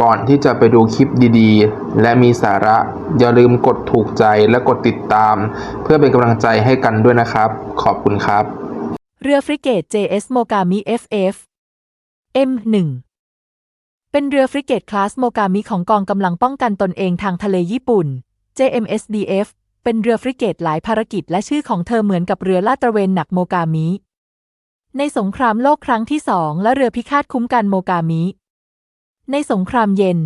ก่อนที่จะไปดูคลิปดีๆ และมีสาระ อย่าลืมกดถูกใจและกดติดตาม เพื่อเป็นกำลังใจให้กันด้วยนะครับ ขอบคุณครับ เรือฟริเกต JS โมกามิ FF M1 เป็นเรือฟริเกตคลาสโมกามิของกองกำลังป้องกันตนเองทางทะเลญี่ปุ่น JMSDF เป็นเรือฟริเกตหลายภารกิจและชื่อของเธอเหมือนกับเรือลาดตระเวนหนักโมกามิ ในสงครามโลกครั้งที่สองและเรือพิฆาตคุ้มกันโมกามิ ในสงครามเย็น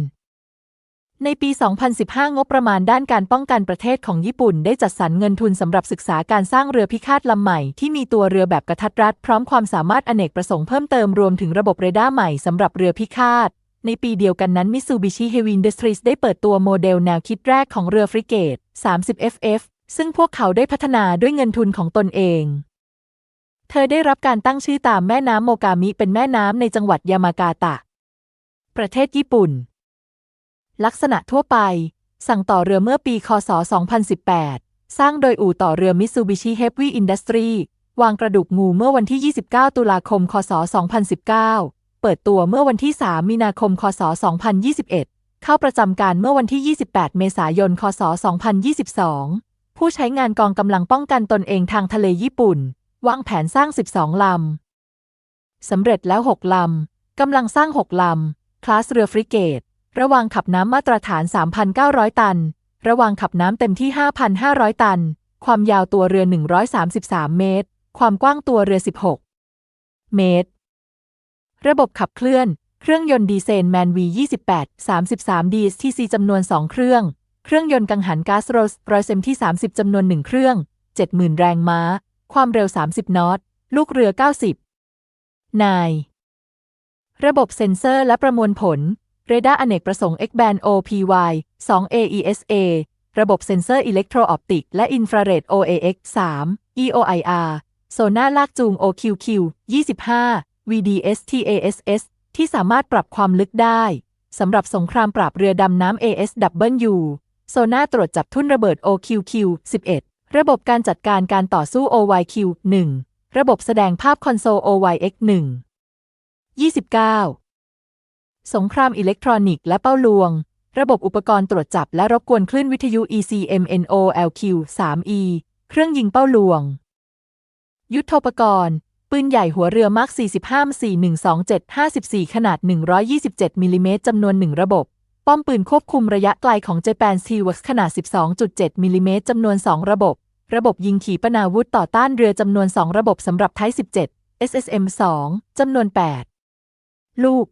ในปี 2015 งบประมาณด้านการป้องกันประเทศของญี่ปุ่น ได้จัดสรรเงินทุนสำหรับศึกษาการสร้างเรือพิฆาตลำใหม่ ที่มีตัวเรือแบบกระทัดรัดพร้อมความสามารถอเนกประสงค์เพิ่มเติมรวมถึงระบบเรดาร์ใหม่สำหรับเรือพิฆาต ในปีเดียวกันนั้น Mitsubishi Heavy Industries ได้เปิดตัวโมเดลแนวคิดแรกของเรือฟริเกต 30 FF ซึ่งพวกเขาได้พัฒนาด้วยเงินทุนของตนเอง เธอได้รับการตั้งชื่อตามแม่น้ำโมกามิเป็นแม่น้ำในจังหวัดยามากาตะ ประเทศญี่ปุ่น ลักษณะทั่วไป สั่งต่อเรือเมื่อปี คศ 2018 สร้างโดยอู่ต่อเรือ Mitsubishi Heavy Industry วางกระดูกงูเมื่อวันที่ 29 ตุลาคม คศ 2019 เปิดตัวเมื่อวันที่ 3 มีนาคม คศ 2021 เข้าประจำการเมื่อวันที่ 28 เมษายน คศ 2022 ผู้ใช้งานกองกำลังป้องกันตนเองทางทะเลญี่ปุ่น วางแผนสร้าง 12 ลำ สำเร็จแล้ว 6 ลำ กำลังสร้าง 6 ลำ คลาสเรือฟริเกต ระวางขับน้ำมาตรฐาน 3,900 ตัน ระวางขับน้ำเต็มที่ 5,500 ตัน ความยาวตัวเรือ 133 เมตร ความกว้างตัวเรือ 16 เมตร ระบบขับเคลื่อน เครื่องยนต์ดีเซลแมน V28 33 DSTC จำนวน 2 เครื่อง เครื่องยนต์กังหันก๊าซโรสรอยเซมที่ 30 จำนวน 1 เครื่อง 70,000 แรงม้า ความเร็ว 30 นอต ลูกเรือ 90 นาย ระบบเซ็นเซอร์และประมวลผล เรดาร์อเนกประสงค์ X-band OPY 2 AESA ระบบเซ็นเซอร์อิเล็กโทรออปติกและอินฟราเรด OAX 3 EOIR โซน่าลากจูง OQQ 25 VDSTASS ที่สามารถปรับความลึกได้สำหรับสงครามปราบเรือดำน้ำ ASW โซน่าตรวจจับทุ่นระเบิด OQQ 11 ระบบการจัดการการต่อสู้ OYQ 1 ระบบแสดงภาพคอนโซล OYX 1 29 สงครามอิเล็กทรอนิกส์และเป้าลวง ระบบอุปกรณ์ตรวจจับและรบกวนคลื่นวิทยุ ECMNOLQ 3E เครื่องยิงเป้าลวง ยุทโธปกรณ์ ปืนใหญ่หัวเรือมาร์ค45 4127 54 ขนาด 127มิลลิเมตรจำนวน1ระบบ ป้อมปืนควบคุมระยะไกลของ Japan Steelworks ขนาด 12.7มิลลิเมตรจำนวน 2 ระบบ ระบบยิงขีปนาวุธต่อต้านเรือจำนวน 2 ระบบสำหรับไทย17 SSM 2จำนวน 8 ลูก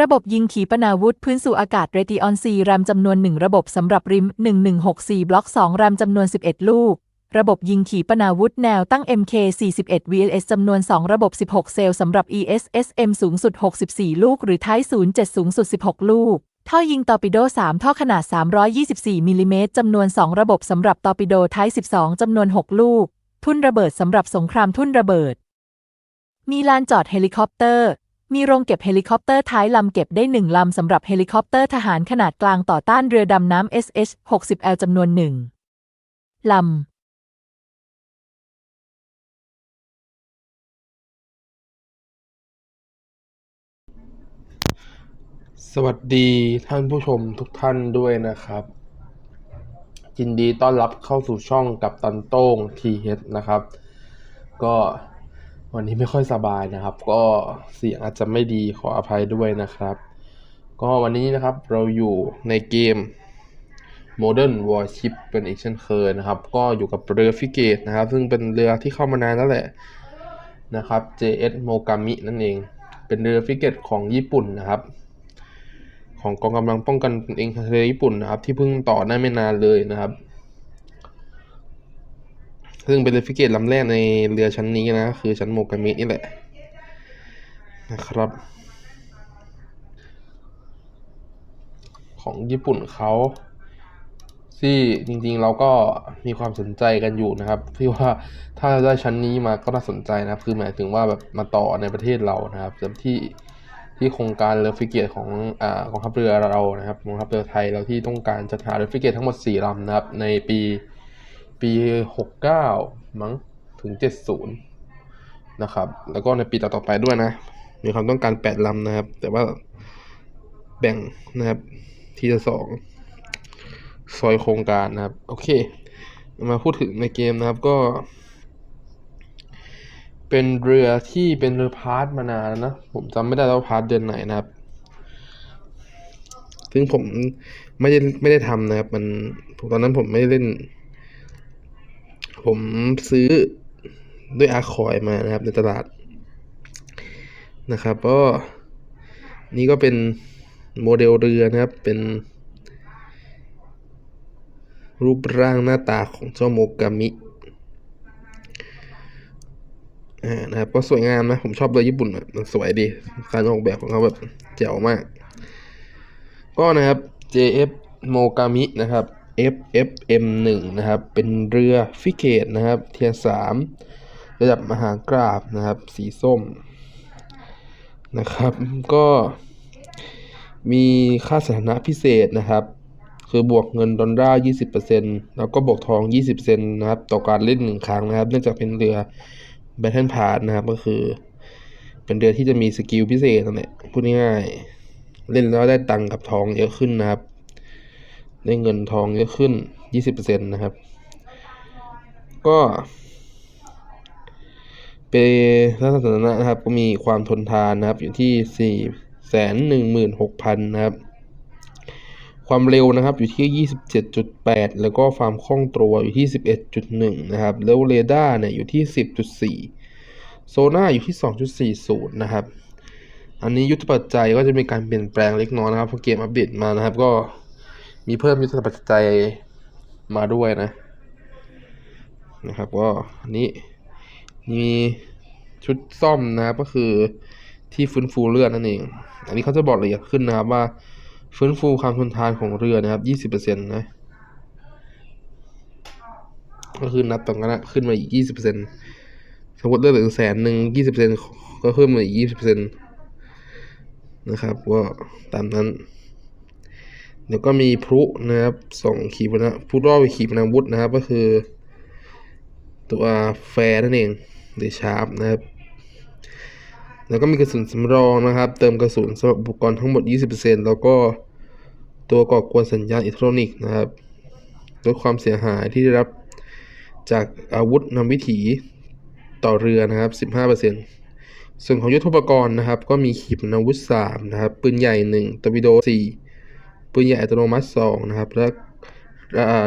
ระบบยิงขีปนาวุธพื้นสู่อากาศเรติออนซีแรมจำนวน 1 ระบบสำหรับริม 1164 บล็อก 2 แรมจำนวน 11 ลูก ระบบยิงขีปนาวุธแนวตั้ง MK41 VLS จำนวน 2 ระบบ 16 เซลล์สำหรับ ESSM สูงสุด 64 ลูก หรือไท07 สูงสุด 16 ลูกท่อยิงตอร์ปิโด 3 ท่อขนาด 324 มิลลิเมตรจำนวน 2 ระบบสำหรับตอร์ปิโดไท12 จำนวน 6 ลูก ทุ่นระเบิดสำหรับสงครามทุ่นระเบิด มีลานจอดเฮลิคอปเตอร์ มีโรงเก็บเฮลิคอปเตอร์ท้ายลำเก็บได้หนึ่งลำสำหรับเฮลิคอปเตอร์ทหารขนาดกลางต่อต้านเรือดำน้ำ SH-60L จำนวนหนึ่งลำสวัสดีท่านผู้ชมทุกท่านด้วยนะครับ ยินดีต้อนรับเข้าสู่ช่องกับตันโต้งทีเฮดนะครับ ก็ วันนี้ไม่ค่อยสบายนะครับ ก็เสียงอาจจะไม่ดีขออภัยด้วยนะครับ ก็วันนี้นะครับเราอยู่ในเกม Modern Warship เป็นอีกเช่นเคยนะครับ ก็อยู่กับเรือฟิเกตนะครับ ซึ่งเป็นเรือที่เข้ามานานแล้วแหละนะครับ JS Mogami นั่นเอง เป็นเรือฟิเกตของญี่ปุ่นนะครับ ของกองกำลังป้องกันเองทางทะเลญี่ปุ่นนะครับ ที่เพิ่งต่อได้ไม่นานเลยนะครับ ซึ่งเป็นเรือฟิเกตลำแรกในเรือชั้นนี้นะ คือชั้นโมกามินี่แหละ นะครับ ของญี่ปุ่นเขาที่จริงๆเราก็มีความสนใจกันอยู่นะครับที่ว่าถ้าได้ชั้นนี้มาก็น่าสนใจนะครับ คือหมายถึงว่าแบบมาต่อในประเทศเรานะครับที่ที่โครงการเรือฟิเกตของอ่ากองทัพเรือเรานะครับกองทัพเรือไทยเราที่ต้องการจัดหาเรือฟิเกตทั้งหมด 4ลำนะครับในปี ปี69มั้งถึง70นะครับ แล้วก็ในปีต่อๆไปด้วยนะ มีความต้องการ8ลำนะครับ แต่ว่าแบ่งนะครับ ทีละสองซอยโครงการนะครับ โอเค มาพูดถึงในเกมนะครับก็ เป็นเรือที่เป็นเรือพาร์ทมานานนะ ผมจำไม่ได้แล้วพาร์ทเดือนไหนนะครับ ซึ่งผมไม่ได้ไม่ได้ทำนะครับ มันตอนนั้นผมไม่ได้เล่น ผมซื้อด้วยอาคอยมานะครับ ในตลาดนะครับ ก็นี่ก็เป็นโมเดลเรือนะครับ เป็นรูปร่างหน้าตาของเจ้าโมกามิอ่านะครับก็สวยงามนะ ผมชอบเรือญี่ปุ่นอะมันสวยดี การออกแบบของเขาแบบเจ๋วมาก ก็นะครับ JF Mogami นะครับ FFM 1 นะครับ เป็นเรือฟิเกตนะครับ เทียร์สามระดับมหากราบนะครับ สีส้มนะครับ ก็มีค่าสถานะพิเศษนะครับ คือบวกเงินดอลลาร์ 20%แล้วก็บวกทอง 20%นะครับ ต่อการเล่นหนึ่งครั้งนะครับ เนื่องจากเป็นเรือ Battle Pass นะครับ ก็คือ เป็นเรือที่จะมีสกิลพิเศษนั่นแหละพูดง่ายๆเล่นแล้วได้ตังค์กับทองเยอะขึ้นนะครับ ได้เงินทองเยอะขึ้น 20%นะครับ ก็เป็นลักษณะนะครับ ก็มีความทนทานนะครับ อยู่ที่4 1 1 6 0 0 0 นะครับ ความเร็วนะครับอยู่ที่ 27.8 แล้วก็ความคล่องตัวอยู่ที่ 11.1 นะครับ แล้วเรดาร์เนี่ยอยู่ที่ 10.4 โซน่าอยู่ที่ 2.40 นะครับ อันนี้ยุทธปัจจัยก็จะมีการเปลี่ยนแปลงเล็กน้อยนะครับเพราะเกมอัปเดตมานะครับ ก็ มีเพิ่มยุทธปัจจัยมาด้วยนะ นะครับก็อันนี้มีชุดซ่อมนะครับก็คือที่ฟื้นฟูเลือดนั่นเอง อันนี้เขาจะบอกละเอียดขึ้นนะครับว่าฟื้นฟูความทนทานของเรือนะครับ 20%นะ ก็คือนับตรงนั้นนะขึ้นมาอีก 20%สมมติเลือดเหลือแสนหนึ่ง20%ก็เพิ่มมาอีก20%นะครับ ก็ตามนั้น เดี๋ยวก็มีพลุนะครับสองขีปนาพลุรอบขีปนาวุธนะครับ ก็คือ ตัวแฟร์นั่นเองหรือชาร์ปนะครับ แล้วก็มีกระสุนสำรองนะครับ เติมกระสุนสำหรับอุปกรณ์ทั้งหมด 20%แล้วก็ตัวก่อกวนสัญญาณอิเล็กทรอนิกส์นะครับลดความเสียหายที่ได้รับจากอาวุธนำวิถีต่อเรือนะครับ 15%ส่วนของยุทธปกรณ์นะครับ ก็มีขีปนาวุธ3นะครับ ปืนใหญ่ 1ตอร์ปิโด 4 ปืนใหญ่อัตโนมัติ2นะครับและ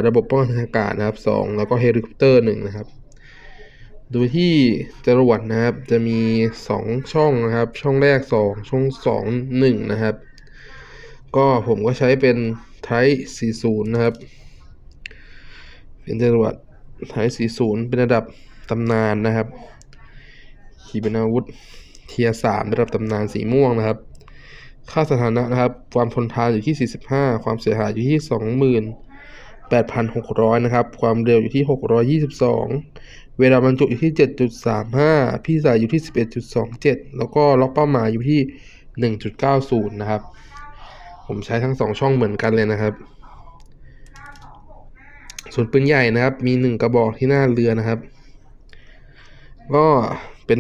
ระบบป้องกันทางอากาศนะครับ 2 แล้วก็เฮลิคอปเตอร์1นะครับ โดยที่จรวดนะครับจะมี 2 ช่องนะครับ ช่องแรก 2 ช่อง 2 1 นะครับ ก็ผมก็ใช้เป็น Type 40 นะครับ เป็นจรวด Type 40 เป็นระดับตำนานนะครับขีปนาวุธเทียสามระดับตำนานสีม่วงนะครับ ค่าสถานะนะครับ ความทนทานอยู่ที่ 45 ความเสียหายอยู่ที่ 28,600 นะครับ ความเร็วอยู่ที่ 622 เวลาบรรจุอยู่ที่ 7.35 พี่สายอยู่ที่ 11.27 แล้วก็ล็อกเป้าหมายอยู่ที่ 1.90 นะครับ ผมใช้ทั้งสองช่องเหมือนกันเลยนะครับ ส่วนปืนใหญ่นะครับ มีหนึ่งกระบอกที่หน้าเรือนะครับ ก็เป็น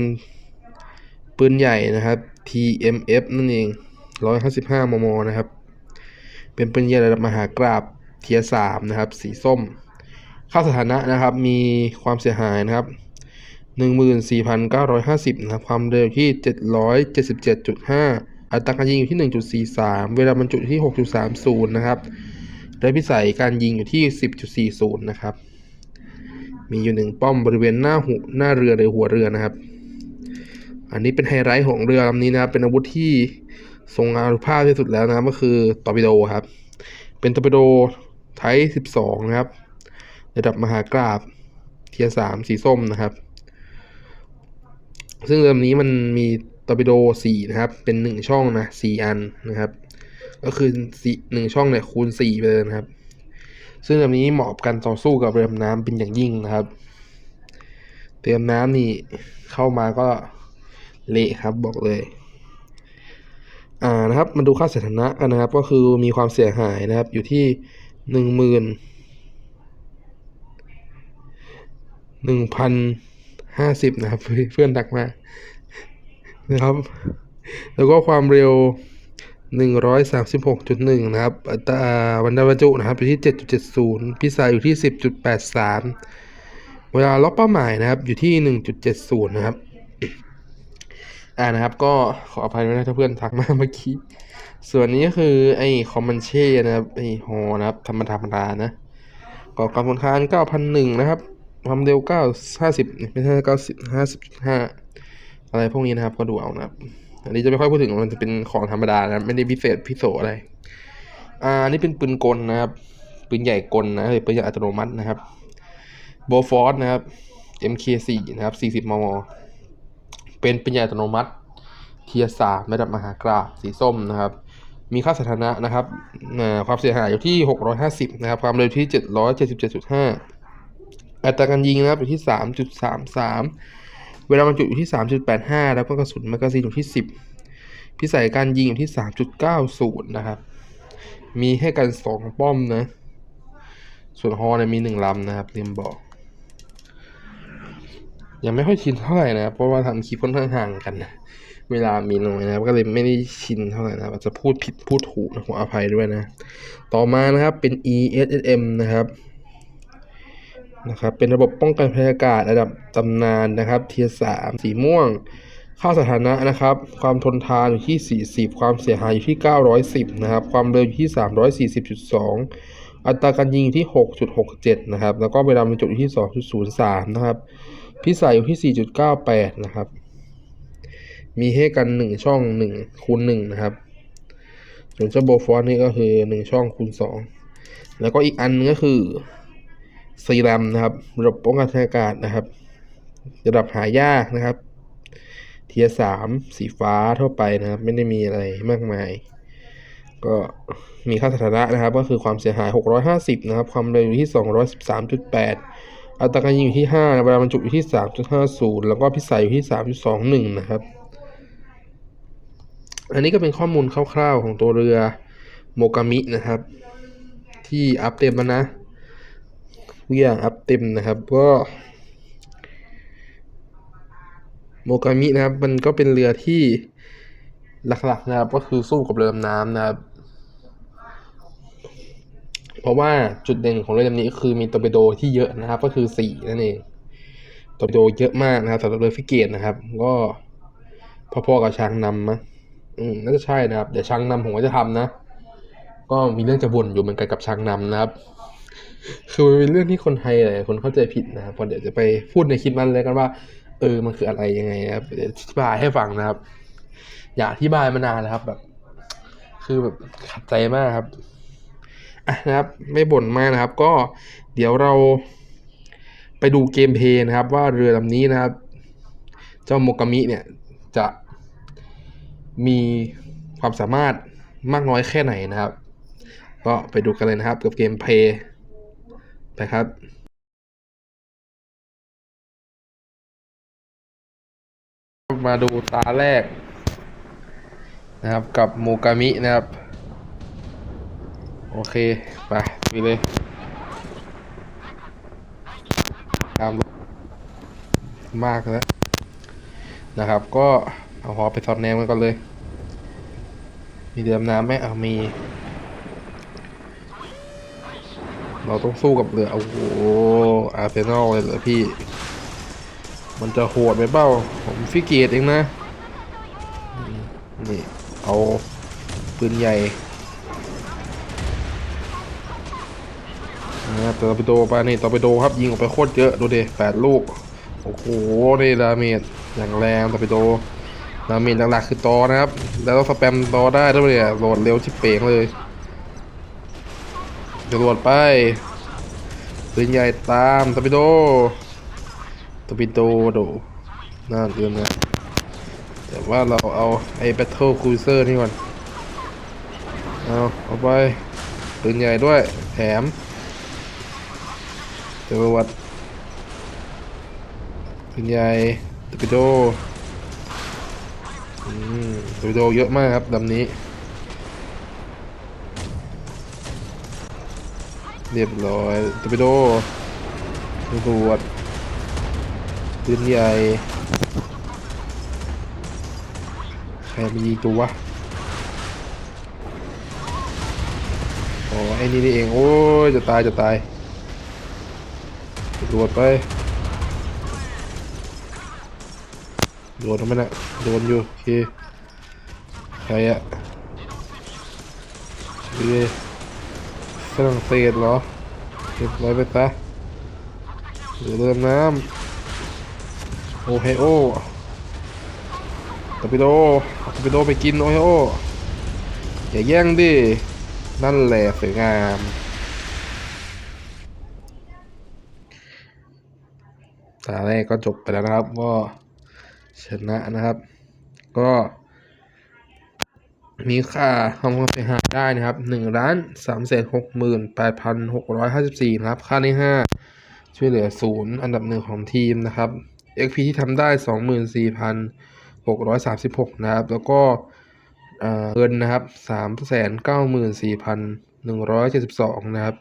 ปืนใหญ่นะครับ TMF นั่นเอง 155 มม นะครับ เป็นปืนใหญ่ระดับมหากราบเทียสามนะครับ สีส้มค่าสถานะนะครับ มีความเสียหายนะครับ 14,950 นะครับ ความเร็วที่ 777.5 อัตราการยิงอยู่ที่ 1.43 เวลาบรรจุที่ 6.30 นะครับ และพิสัยการยิงอยู่ที่ 10.40 นะครับ มีอยู่หนึ่งป้อมบริเวณหน้าหูหน้าเรือหรือหัวเรือนะครับอันนี้เป็นไฮไลท์ของเรือลำนี้นะครับ เป็นอาวุธที่ ทรงอานุภาพที่สุดแล้วนะครับก็คือตอร์ปิโดครับ เป็นตอร์ปิโดไทป์12 นะครับ ระดับมหากราบเทียสามสีส้มนะครับ ซึ่งเรือลำนี้มันมีตอร์ปิโด4นะครับ เป็น 1 ช่องนะ4อันนะครับ ก็คือสี่หนึ่งช่องเนี่ยคูณ4ไปเลยนะครับ ซึ่งลำนี้เหมาะกับการต่อสู้กับเรือดำน้ำเป็นอย่างยิ่งนะครับเรือดำน้ำนี่เข้ามาก็เละครับบอกเลย อ่านะครับมาดูค่าสถานะกันนะครับ ก็คือมีความเสียหายนะครับอยู่ที่หนึ่งหมื่นหนึ่งพันห้าสิบนะครับ เพื่อนดักมากนะครับ แล้วก็ความเร็วหนึ่งร้อยสามสิบหกจุดหนึ่งนะครับอัตราวันบรรจุนะครับอยู่ที่เจ็ดจุดเจ็ดศูนย์พิซซ่าอยู่ที่สิบจุดแปดสามเวลาล็อกเป้าหมายนะครับอยู่ที่หนึ่งจุดเจ็ดศูนย์นะครับ อ่านะครับ ก็ขออภัยด้วยนะถ้าเพื่อนทักมาเมื่อกี้ ส่วนนี้ก็คือไอ้คอมมันเช่นะครับไอ้ฮอนะครับ ธรรมดาธรรมดานะก่อการผลคานเก้าพันหนึ่งนะครับ ความเร็วเก้าห้าสิบไม่ใช่เก้าสิบห้าสิบห้าอะไรพวกนี้นะครับก็ดูเอานะครับ อันนี้จะไม่ค่อยพูดถึงมันจะเป็นของธรรมดานะไม่ได้พิเศษพิโสอะไรอ่านนี่เป็นปืนกลนะครับปืนใหญ่กลนะหรือปืนใหญ่อัตโนมัตินะครับโบฟอร์นะครับ MK4 นะครับ 40 มม เป็นปืนใหญ่อัตโนมัติเทียสาระดับมหากราบสีส้มนะครับ มีค่าสถานะนะครับความเสียหายอยู่ที่ 650 นะครับ ความเร็วที่ 777.5 อัตราการยิงนะครับอยู่ที่ 3.33 เวลาบรรจุอยู่ที่ 3.85 แล้วก็กระสุนแมกกาซีนอยู่ที่ 10 พิสัยการยิงอยู่ที่ 3.90 นะครับ มีให้กัน 2 ป้อมนะ ส่วนฮอเนี่ยมี 1 ลำนะครับเรียมบอก ยังไม่ค่อยชินเท่าไหร่นะเพราะว่าทำคลิปค่อนข้างห่างกันนะเวลามีน้อยนะครับก็เลยไม่ได้ชินเท่าไหร่นะอาจจะพูดผิดพูดถูกนะขออภัยด้วยนะ ต่อมานะครับเป็น ESSM นะครับนะครับเป็นระบบป้องกันภัยอากาศระดับตำนานนะครับเทียสามสีม่วง ค่าสถานะนะครับ ความทนทานอยู่ที่ 40 ความเสียหายอยู่ที่ 910 นะครับ ความเร็วอยู่ที่ 340.2 อัตราการยิงอยู่ที่ 6.67 นะครับ แล้วก็เวลาบรรจุอยู่ที่ 2.03 นะครับ พิสัยอยู่ที่ 4.98 นะครับ มีให้กัน 1 ช่อง1คูณ1นะครับ ส่วนเจ้าโบฟอสนี่ก็คือ 1 ช่องคูณ 2 แล้วก็อีกอันนึงก็คือซีรัมนะครับ ระบบป้องกันทางอากาศนะครับ ระดับหายากนะครับ เทียสามสีฟ้าทั่วไปนะครับ ไม่ได้มีอะไรมากมาย ก็มีค่าสถานะนะครับ ก็คือความเสียหาย 650 นะครับ ความเร็วอยู่ที่ 213.8 อัตราการยิงอยู่ที่5เวลาบรรจุอยู่ที่ 3.50 แล้วก็พิสัยอยู่ที่ 3.21 นะครับ อันนี้ก็เป็นข้อมูลคร่าวๆของตัวเรือโมกามินะครับ ที่อัปเดตมานะทุกอย่างอัพเต็มนะครับก็โมกามินะครับ มันก็เป็นเรือที่หลักๆนะครับ ก็คือสู้กับเรือดำน้ำนะครับ เพราะว่าจุดเด่นของเรือลำนี้ก็คือมีตอร์ปิโดที่เยอะนะครับ ก็คือสี่นั่นเองตอร์ปิโดเยอะมากนะครับสำหรับเรือฟิเกตนะครับ ก็พอๆกับช้างนำมั้งอืมน่าจะใช่นะครับ เดี๋ยวช้างนำผมก็จะทำนะ ก็มีเรื่องจะบ่นอยู่เหมือนกันกับช้างนำนะครับ คือมันเป็นเรื่องที่คนไทยหลายคนเข้าใจผิดนะครับพอเดี๋ยวจะไปพูดในคลิปนั้นเลยกันว่า เออมันคืออะไรยังไงนะครับเดี๋ยวอธิบายให้ฟังนะครับ อยากอธิบายมานานแล้วครับ แบบ คือแบบขัดใจมากครับ อะนะครับไม่บ่นมากนะครับ ก็เดี๋ยวเราไปดูเกมเพย์นะครับ ว่าเรือลำนี้นะครับ เจ้าโมกามิเนี่ยจะมีความสามารถมากน้อยแค่ไหนนะครับ ก็ไปดูกันเลยนะครับกับเกมเพย์ไปครับมาดูตาแรกนะครับกับโมกามินะครับ โอเค ไปไปเลย ตามมากแล้วนะครับ ก็เอาหอไปสอดแนมกันก่อนเลย มีเรือดำน้ำไหมเอามี เราต้องสู้กับเรือ โอ้โห อาร์เซนอลเลยเหรอพี่ มันจะโหดไปเปล่า ผมฟิกเกตเองนะ นี่ เอาปืนใหญ่ นะครับตอร์ปิโดไปนี่ตอร์ปิโดครับยิงออกไปโคตรเยอะดูเดิแปดลูกโอ้โหนี่ดาเมจอย่างแรงตอร์ปิโดดาเมจหลักๆคือตอนะครับ แล้วต้องสแปมตอได้ด้วยเนี่ยโหลดเร็วชิบเป๋งเลยจรวดไปปืนใหญ่ตามตอร์ปิโดตอร์ปิโดโดน่าเกินนะแต่ว่าเราเอาไอ้ Battle Cruiser นี่ก่อนเอาเอาไปปืนใหญ่ด้วยแถม จรวดปืนใหญ่ตปิโดตปิโดเยอะมากครับลำนี้ เรียบร้อยตปิโดตำรวจปืนใหญ่ใครมียิงตัววะอ้นี่นี่เอง โอ้ยจะตายจะตาย โดดไปโดนทำไมนะโดนอยู่โอเคใครอะเฮ้ยฝรั่งเศสเหรอเก็บไว้ไปซะเรือเริ่มน้ำโอไฮโอตปิโดตปิโดไปกินโอไฮโออย่าแย่งดิ นั่นแหละสวยงาม ตาแรกก็จบไปแล้วนะครับ ก็ชนะนะครับ ก็มีค่าทำความเสียหายได้นะครับหนึ่งล้านสามแสนหกหมื่นแปดพันหกร้อยห้าสิบสี่นะครับ ค่าที่ห้าช่วยเหลือศูนย์อันดับหนึ่งของทีมนะครับ XP ที่ทำได้สองหมื่นสี่พันหกร้อยสามสิบหกนะครับ แล้วก็เงินนะครับสามแสนเก้าหมื่นสี่พันหนึ่งร้อยเจ็ดสิบสองนะครับ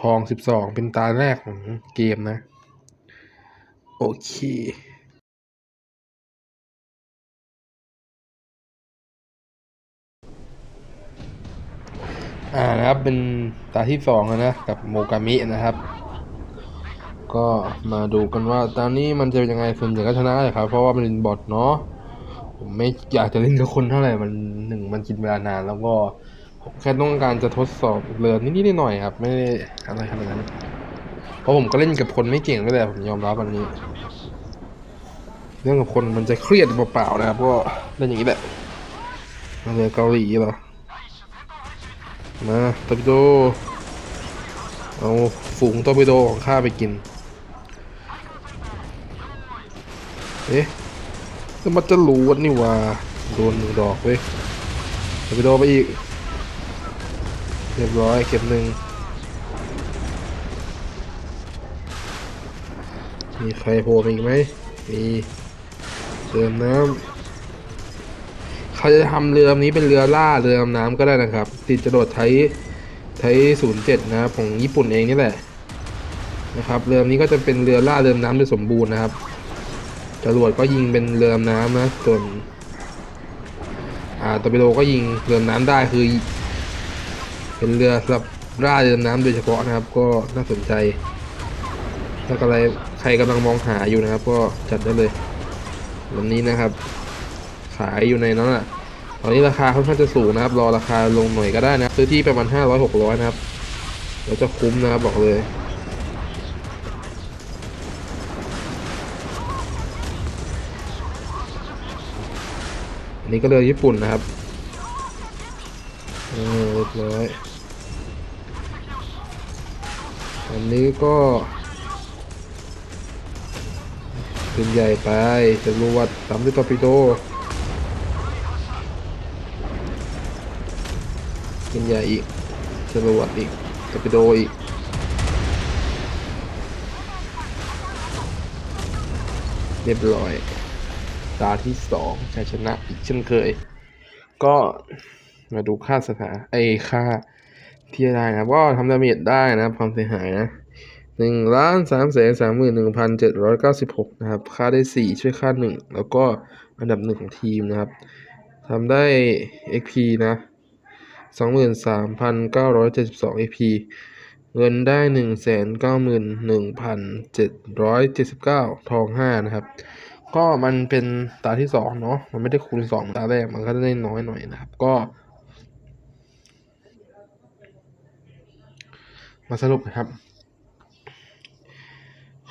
ทองสิบสองเป็นตาแรกของเกมนะ เคอ่านะครับเป็นตาที่สองนะกับโมกามินะครับ ก็มาดูกันว่าตอนนี้มันจะเป็นยังไงส่วนใหญ่ก็ชนะเลยครับ เพราะว่ามันเป็นบอทเนาะผมไม่อยากจะเล่นกับคนเท่าไหร่มันหนึ่งมันกินเวลานาน แล้วก็แค่ต้องการจะทดสอบเรือนิดๆหน่อยๆครับ ไม่ได้อะไรขนาดนั้น เพราะผมก็เล่นกับคนไม่เก่งด้วยแหละผมยอมรับอันนี้ เรื่องกับคนมันจะเครียดเปล่าๆนะครับก็เล่นอย่างนี้แหละมาเรือเกาหลีเหรอมาตอร์ปิโดเอาฝูงตอร์ปิโดของข้าไปกินเอ๊ะแล้วมันจะรู้วันนี่ว่าโดนหนึ่งดอกเว้ยตอร์ปิโดไปอีกเรียบร้อยเก็บหนึ่ง มีใครโผล่มาอีกไหม มีเติมน้ำเขาจะทำเรือนี้เป็นเรือล่าเรือน้ำก็ได้นะครับ ติดจรวดไทยไทยศูนย์เจ็ดนะครับของญี่ปุ่นเองนี่แหละนะครับ เรือนี้ก็จะเป็นเรือล่าเรือน้ำโดยสมบูรณ์นะครับจรวดก็ยิงเป็นเรือน้ำนะส่วนอ่าตอร์ปิโดก็ยิงเรือน้ำได้คือ เป็นเรือสำหรับล่าเรือน้ำโดยเฉพาะนะครับ ก็น่าสนใจถ้าอะไร ครกำลังมองหาอยู่นะครับ ก็จัดได้เลยลำนี้นะครับ ขายอยู่ในนั้นอะตอนนี้ราคาค่อนข้างจะสูงนะครับ รอราคาลงหน่อยก็ได้นะซื้อที่ประมาณห้าร้อยหกร้อยนะครับเราจะคุ้มนะครับบอกเลยอันนี้ก็เรือญี่ปุ่นนะครับเออเรียบร้อยอันนี้ก็ ป็นใหญ่ไปจะรวดตามด้วยตอร์ปิโดเป็นใหญ่อีกจรวดอีกตอร์ปิโดอีกเรียบร้อย ตาที่สองชัยชนะอีกเช่นเคย ก็มาดูค่าสถานไอค่าที่ได้นะครับก็ทำดาเมจได้นะความเสียหายนะ หนึ่งล้านสามแสนสามหมื่นหนึ่งพันเจ็ดร้อยเก้าสิบหกนะครับ ค่าได้สี่ช่วยค่าหนึ่งแล้วก็อันดับหนึ่งของทีมนะครับทำได้ XP นะสองหมื่นสามพันเก้าร้อยเจ็ดสิบสอง XP เงินได้หนึ่งแสนเก้าหมื่นหนึ่งพันเจ็ดร้อยเจ็ดสิบเก้าทองห้านะครับ ก็มันเป็นตาที่สองเนาะมันไม่ได้คูณสองเหมือนตาแรกมันก็ได้น้อยหน่อยนะครับ ก็ มาสรุปนะครับ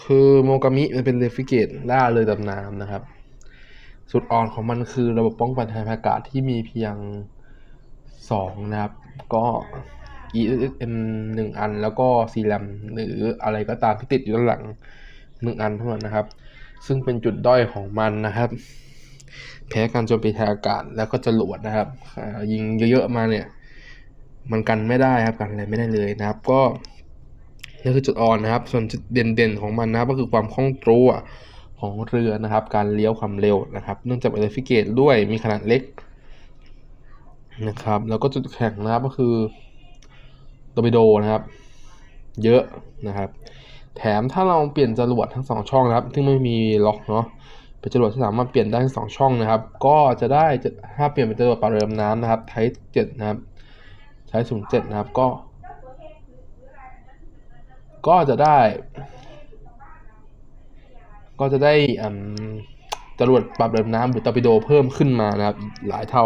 คือโมกามิมันเป็นเรฟิเกตล่าเรือดำน้ำนะครับ สุดอ่อนของมันคือระบบป้องกันทางอากาศที่มีเพียงสองนะครับ ก็ ESM หนึ่งอันแล้วก็ซีแรมหรืออะไรก็ตามที่ติดอยู่ด้านหลังหนึ่งอันเท่านั้นนะครับ ซึ่งเป็นจุดด้อยของมันนะครับ แพ้การโจมตีทางอากาศแล้วก็จรวดนะครับยิงเยอะๆมาเนี่ย มันกันไม่ได้ครับกันอะไรไม่ได้เลยนะครับ ก็ นี่คือจุดอ่อนนะครับ ส่วนจุดเด่นๆของมันนะครับก็คือความคล่องตัวของเรือนะครับ การเลี้ยวความเร็วนะครับ เนื่องจากเป็นเรฟิเกตด้วยมีขนาดเล็กนะครับ แล้วก็จุดแข็งนะครับก็คือตอร์ปิโดนะครับ เยอะนะครับ แถมถ้าเราเปลี่ยนจรวดทั้งสองช่องนะครับ ซึ่งไม่มีล็อกเนาะเป็นจรวดที่สามารถเปลี่ยนได้ทั้งสองช่องนะครับ ก็จะได้ถ้าเปลี่ยนเป็นจรวดปลาเรือดำน้ำนะครับไทป์เจ็ดนะครับใช้ศูนย์เจ็ดนะครับก็ ก็จะได้ ก็จะได้จรวดปรับเรือดำน้ำหรือตอร์ปิโดเพิ่มขึ้นมานะครับหลายเท่า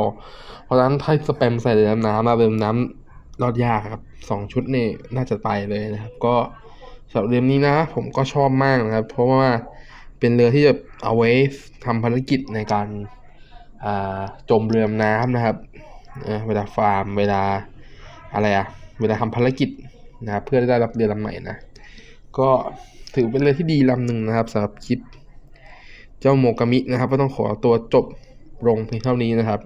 เพราะฉะนั้นถ้าสแปมใส่เรือดำน้ำมาเรือดำน้ำรอดยากครับสองชุดนี่น่าจะไปเลยนะครับ ก็สำหรับเรือนี้นะ ผมก็ชอบมากนะครับ เพราะว่าเป็นเรือที่จะเอาไว้ทำภารกิจในการาจมเรือดำน้ำนะครับเเวลาฟาร์ม เวลาอะไรอะเวลาทำภารกิจนะครับเพื่อได้รับเรือลำใหม่นะ ก็ถือเป็นเรือที่ดีลำหนึ่งนะครับสำหรับคลิป เจ้าโมกามินะครับก็ต้องขอตัวจบลงเพียงเท่านี้นะครับ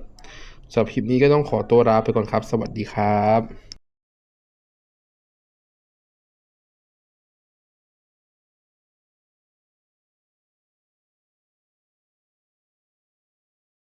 สำหรับคลิปนี้ก็ต้องขอตัวลาไปก่อนครับ สวัสดีครับ